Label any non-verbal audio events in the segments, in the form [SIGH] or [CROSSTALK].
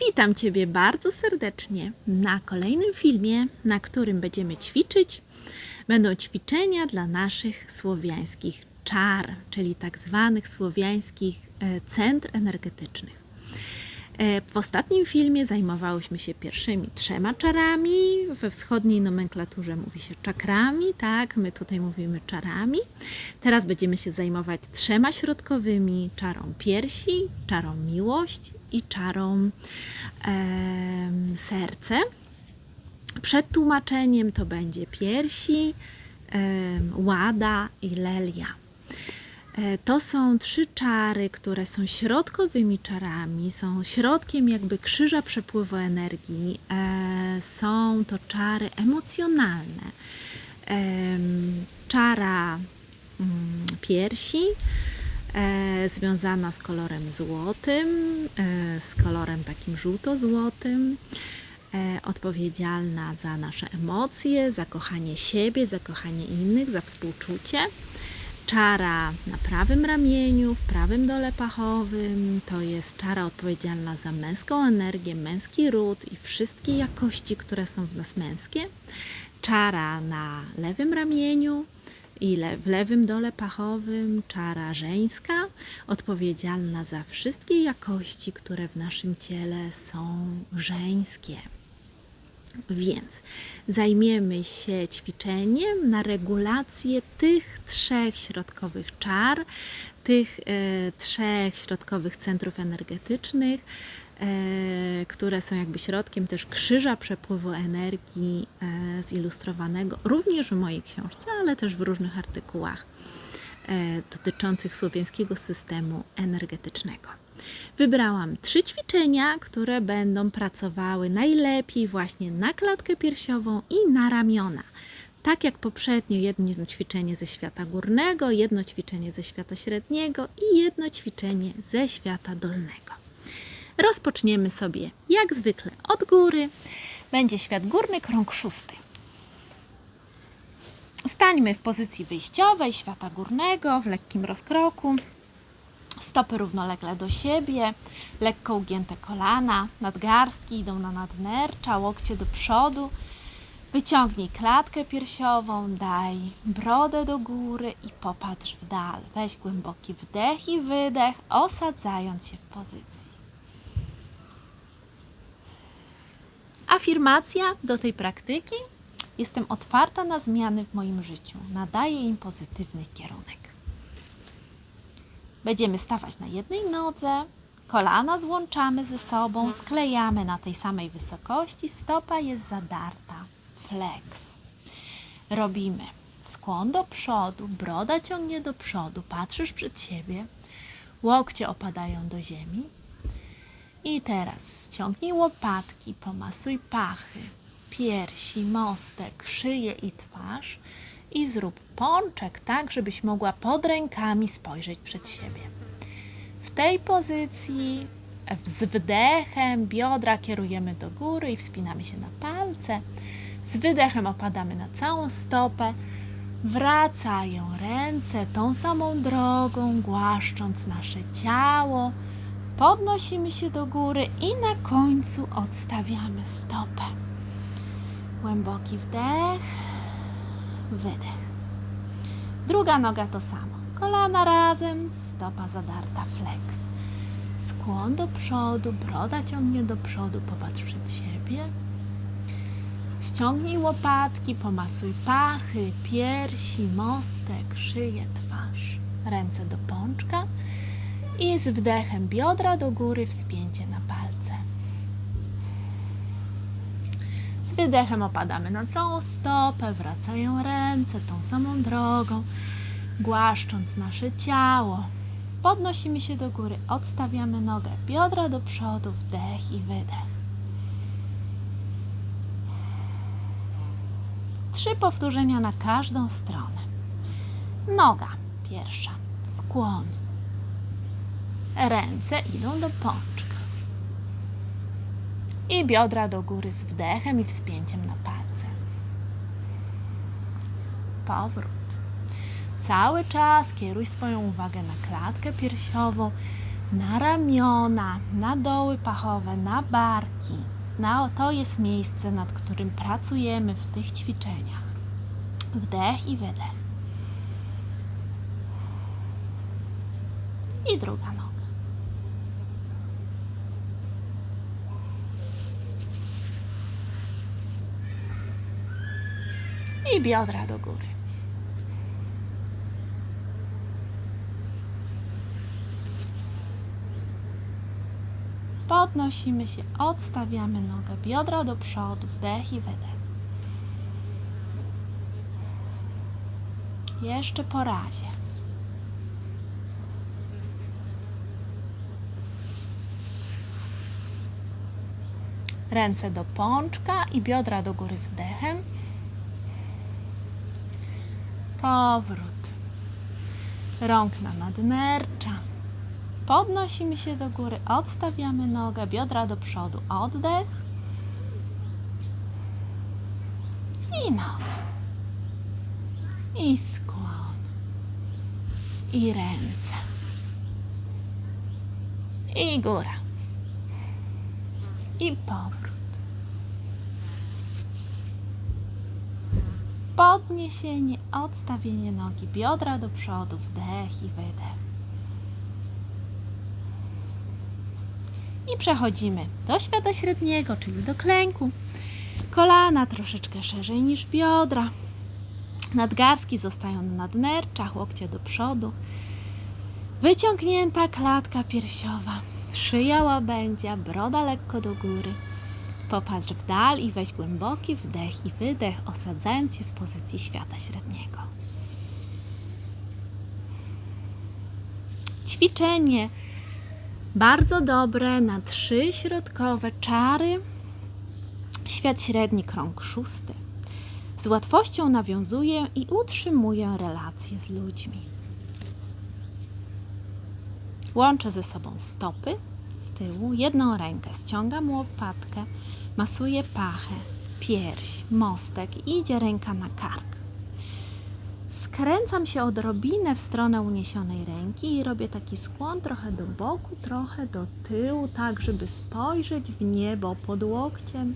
Witam Ciebie bardzo serdecznie na kolejnym filmie, na którym będziemy ćwiczyć. Będą ćwiczenia dla naszych słowiańskich czar, czyli tak zwanych słowiańskich e, centr energetycznych. E, W ostatnim filmie zajmowałyśmy się pierwszymi trzema czarami. We wschodniej nomenklaturze mówi się czakrami, tak? My tutaj mówimy czarami. Teraz będziemy się zajmować trzema środkowymi: czarą piersi, czarą miłość i czarą em, serce. Przed tłumaczeniem to będzie piersi, em, łada i lelia. E, To są trzy czary, które są środkowymi czarami, są środkiem jakby krzyża przepływu energii. E, Są to czary emocjonalne. Em, Czara mm, piersi, e, związana z kolorem złotym, e, z kolorem takim żółto-złotym, e, odpowiedzialna za nasze emocje, za kochanie siebie, za kochanie innych, za współczucie. Czara na prawym ramieniu, w prawym dole pachowym to jest czara odpowiedzialna za męską energię, męski ród i wszystkie jakości, które są w nas męskie. Czara na lewym ramieniu i le, w lewym dole pachowym czara żeńska, odpowiedzialna za wszystkie jakości, które w naszym ciele są żeńskie. Więc zajmiemy się ćwiczeniem na regulację tych trzech środkowych czar, tych e, trzech środkowych centrów energetycznych, e, które są jakby środkiem też krzyża przepływu energii e, zilustrowanego również w mojej książce, ale też w różnych artykułach dotyczących słowiańskiego systemu energetycznego. Wybrałam trzy ćwiczenia, które będą pracowały najlepiej właśnie na klatkę piersiową i na ramiona. Tak jak poprzednio, jedno ćwiczenie ze świata górnego, jedno ćwiczenie ze świata średniego i jedno ćwiczenie ze świata dolnego. Rozpoczniemy sobie jak zwykle od góry. Będzie świat górny, krąg szósty. Stańmy w pozycji wyjściowej świata górnego w lekkim rozkroku. Stopy równolegle do siebie, lekko ugięte kolana, nadgarstki idą na nadnercza, łokcie do przodu. Wyciągnij klatkę piersiową, daj brodę do góry i popatrz w dal. Weź głęboki wdech i wydech, osadzając się w pozycji. Afirmacja do tej praktyki. Jestem otwarta na zmiany w moim życiu. Nadaję im pozytywny kierunek. Będziemy stawać na jednej nodze, kolana złączamy ze sobą, sklejamy na tej samej wysokości, stopa jest zadarta, flex. Robimy skłon do przodu, broda ciągnie do przodu, patrzysz przed siebie, łokcie opadają do ziemi. I teraz ściągnij łopatki, pomasuj pachy, piersi, mostek, szyję i twarz i zrób pączek tak, żebyś mogła pod rękami spojrzeć przed siebie. W tej pozycji z wdechem biodra kierujemy do góry i wspinamy się na palce. Z wydechem opadamy na całą stopę. Wracają ręce tą samą drogą, głaszcząc nasze ciało. Podnosimy się do góry i na końcu odstawiamy stopę. Głęboki wdech, wydech. Druga noga to samo. Kolana razem, stopa zadarta, flex. Skłon do przodu, broda ciągnie do przodu, popatrz przed siebie. Ściągnij łopatki, pomasuj pachy, piersi, mostek, szyję, twarz. Ręce do pączka i z wdechem biodra do góry, wspięcie na palce. Wydechem opadamy na całą stopę, wracają ręce tą samą drogą, głaszcząc nasze ciało. Podnosimy się do góry, odstawiamy nogę, biodra do przodu, wdech i wydech. Trzy powtórzenia na każdą stronę. Noga pierwsza, skłon. Ręce idą do pączka i biodra do góry z wdechem i wspięciem na palce. Powrót. Cały czas kieruj swoją uwagę na klatkę piersiową, na ramiona, na doły pachowe, na barki. To jest miejsce, nad którym pracujemy w tych ćwiczeniach. Wdech i wydech. I druga noga. I biodra do góry. Podnosimy się, odstawiamy nogę, biodra do przodu, wdech i wydech. Jeszcze po razie. Ręce do pączka i biodra do góry z wdechem. Powrót. Rąk na nadnercza. Podnosimy się do góry, odstawiamy nogę, biodra do przodu, oddech. I noga. I skłon. I ręce. I góra. I powrót. Podniesienie, odstawienie nogi, biodra do przodu, wdech i wydech. I przechodzimy do świata średniego, czyli do klęku. Kolana troszeczkę szerzej niż biodra. Nadgarstki zostają na nadnerczach, łokcie do przodu. Wyciągnięta klatka piersiowa, szyja łabędzia, broda lekko do góry. Popatrz w dal i weź głęboki wdech i wydech, osadzając się w pozycji świata średniego. Ćwiczenie bardzo dobre na trzy środkowe czary. Świat średni, krąg szósty. Z łatwością nawiązuję i utrzymuję relacje z ludźmi. Łączę ze sobą stopy z tyłu, jedną rękę, ściągam łopatkę, masuję pachę, pierś, mostek i idzie ręka na kark. Skręcam się odrobinę w stronę uniesionej ręki i robię taki skłon trochę do boku, trochę do tyłu, tak żeby spojrzeć w niebo pod łokciem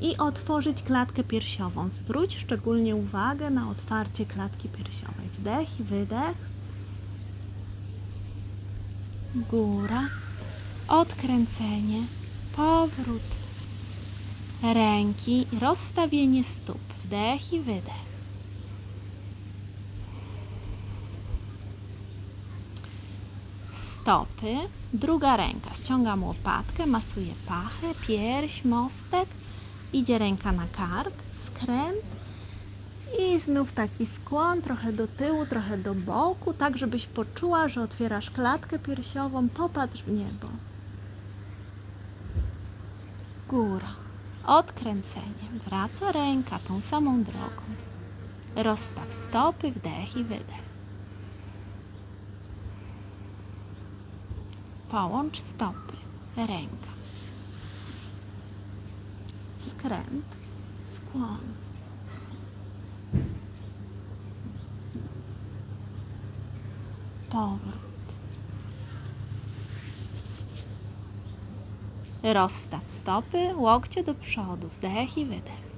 i otworzyć klatkę piersiową. Zwróć szczególnie uwagę na otwarcie klatki piersiowej. Wdech i wydech. Góra. Odkręcenie. Powrót ręki. Rozstawienie stóp. Wdech i wydech. stopy, druga ręka. Ściągam łopatkę, masuję pachę, pierś, mostek. Idzie ręka na kark, skręt i znów taki skłon, trochę do tyłu, trochę do boku, tak żebyś poczuła, że otwierasz klatkę piersiową. Popatrz w niebo. Góra. Odkręcenie. Wraca ręka tą samą drogą. Rozstaw stopy, wdech i wydech. Połącz stopy, ręka. Skręt, skłon. Powrót. Rozstaw stopy, łokcie do przodu, wdech i wydech.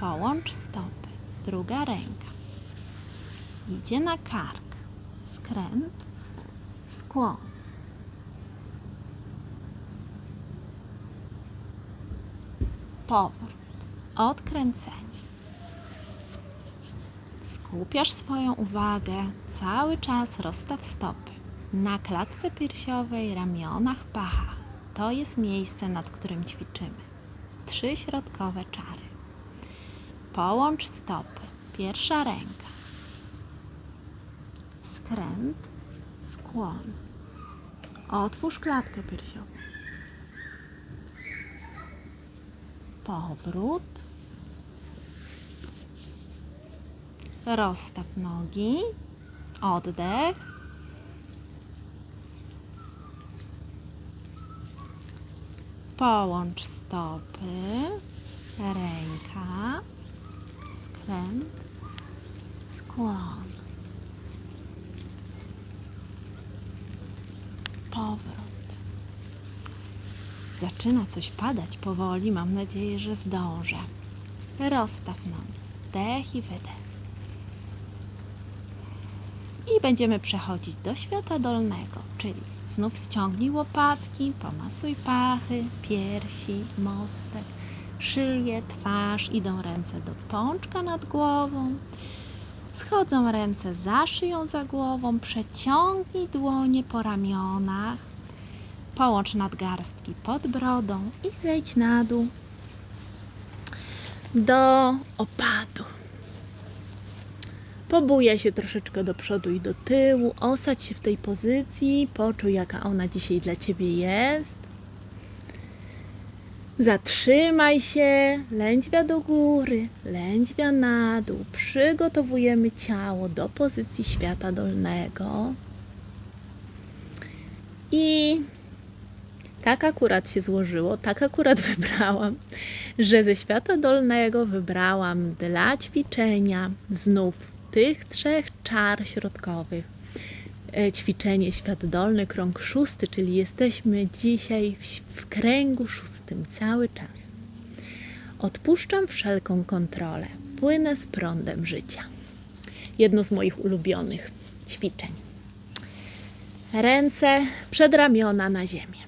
Połącz stopy, druga ręka idzie na kark, skręt, skłon. Powrót, odkręcenie. Skupiasz swoją uwagę, cały czas rozstaw stopy. Na klatce piersiowej, ramionach, pachach. To jest miejsce, nad którym ćwiczymy. Trzy środkowe czary. Połącz stopy. Pierwsza ręka skręt, skłon. Otwórz klatkę piersiową. Powrót. Rozstaw nogi. Oddech. Połącz stopy, ręka, skręt, skłon. Powrót. Zaczyna coś padać powoli, mam nadzieję, że zdążę. Rozstaw nogi, wdech i wydech. I będziemy przechodzić do świata dolnego, czyli znów ściągnij łopatki, pomasuj pachy, piersi, mostek, szyję, twarz, idą ręce do pączka nad głową, schodzą ręce za szyją, za głową, przeciągnij dłonie po ramionach, połącz nadgarstki pod brodą i zejdź na dół do opadu. Pobujaj się troszeczkę do przodu i do tyłu, osadź się w tej pozycji, poczuj jaka ona dzisiaj dla Ciebie jest. Zatrzymaj się, lędźwia do góry, lędźwia na dół. Przygotowujemy ciało do pozycji świata dolnego. I tak akurat się złożyło, tak akurat [LAUGHS] wybrałam, że ze świata dolnego wybrałam dla ćwiczenia znów tych trzech czar środkowych. E, Ćwiczenie świat dolny, krąg szósty, czyli jesteśmy dzisiaj w, w kręgu szóstym cały czas. Odpuszczam wszelką kontrolę, płynę z prądem życia. Jedno z moich ulubionych ćwiczeń. Ręce przed ramiona na ziemię.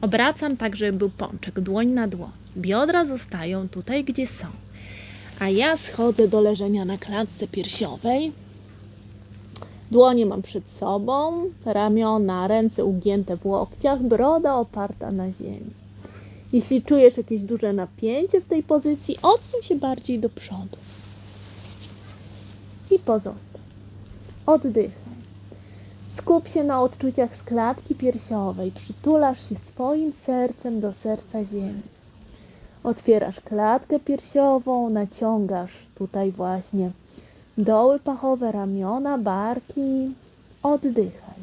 Obracam tak, żeby był pączek, dłoń na dłoń. Biodra zostają tutaj, gdzie są. A ja schodzę do leżenia na klatce piersiowej. Dłonie mam przed sobą, ramiona, ręce ugięte w łokciach, broda oparta na ziemi. Jeśli czujesz jakieś duże napięcie w tej pozycji, odsuń się bardziej do przodu. I pozostań. Oddychaj. Skup się na odczuciach z klatki piersiowej. Przytulasz się swoim sercem do serca ziemi. Otwierasz klatkę piersiową, naciągasz tutaj właśnie doły pachowe, ramiona, barki. Oddychaj.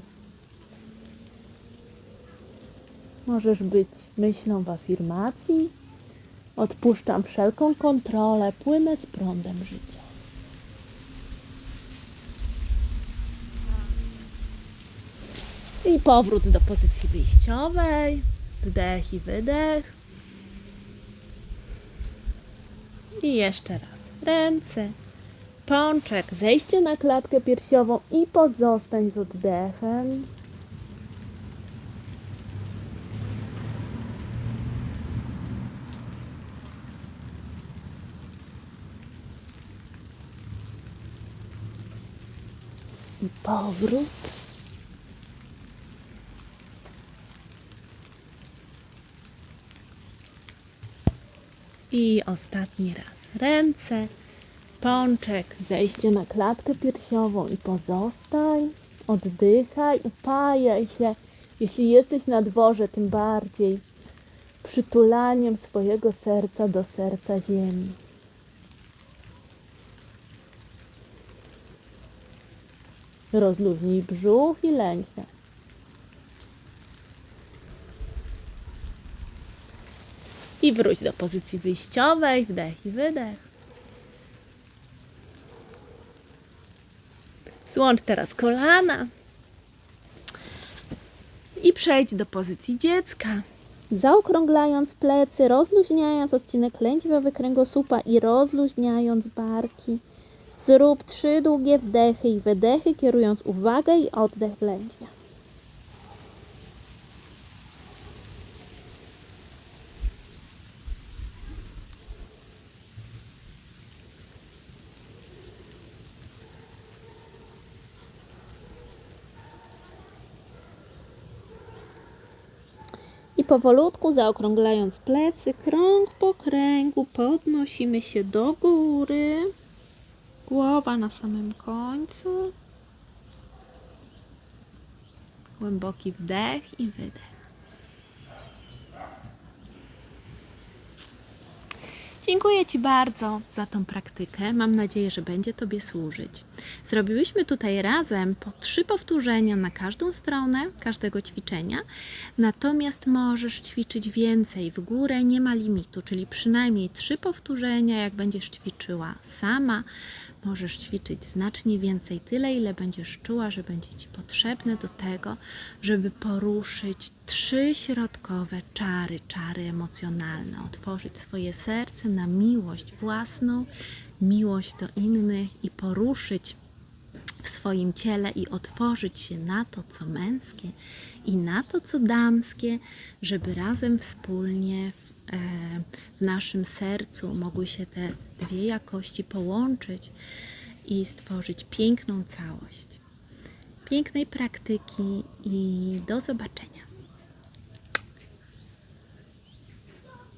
Możesz być myślą w afirmacji. Odpuszczam wszelką kontrolę, płynę z prądem życia. I powrót do pozycji wyjściowej. Wdech i wydech. I jeszcze raz. Ręce, pączek, zejście na klatkę piersiową i pozostań z oddechem. I powrót. I ostatni raz. Ręce, pączek, zejście na klatkę piersiową i pozostań. Oddychaj, upajaj się. Jeśli jesteś na dworze, tym bardziej przytulaniem swojego serca do serca ziemi. Rozluźnij brzuch i lędźwia. I wróć do pozycji wyjściowej. Wdech i wydech. Złącz teraz kolana. I przejdź do pozycji dziecka. Zaokrąglając plecy, rozluźniając odcinek lędźwiowy kręgosłupa i rozluźniając barki. Zrób trzy długie wdechy i wydechy, kierując uwagę i oddech w. powolutku zaokrąglając plecy, krąg po kręgu, podnosimy się do góry. Głowa na samym końcu. Głęboki wdech i wydech. Dziękuję Ci bardzo za tą praktykę. Mam nadzieję, że będzie Tobie służyć. Zrobiłyśmy tutaj razem po trzy powtórzenia na każdą stronę każdego ćwiczenia, natomiast możesz ćwiczyć więcej w górę, nie ma limitu, czyli przynajmniej trzy powtórzenia, jak będziesz ćwiczyła sama. Możesz ćwiczyć znacznie więcej, tyle ile będziesz czuła, że będzie Ci potrzebne do tego, żeby poruszyć trzy środkowe czary, czary emocjonalne, otworzyć swoje serce na miłość własną, miłość do innych i poruszyć w swoim ciele i otworzyć się na to, co męskie i na to, co damskie, żeby razem wspólnie w naszym sercu mogły się te dwie jakości połączyć i stworzyć piękną całość. Pięknej praktyki i do zobaczenia.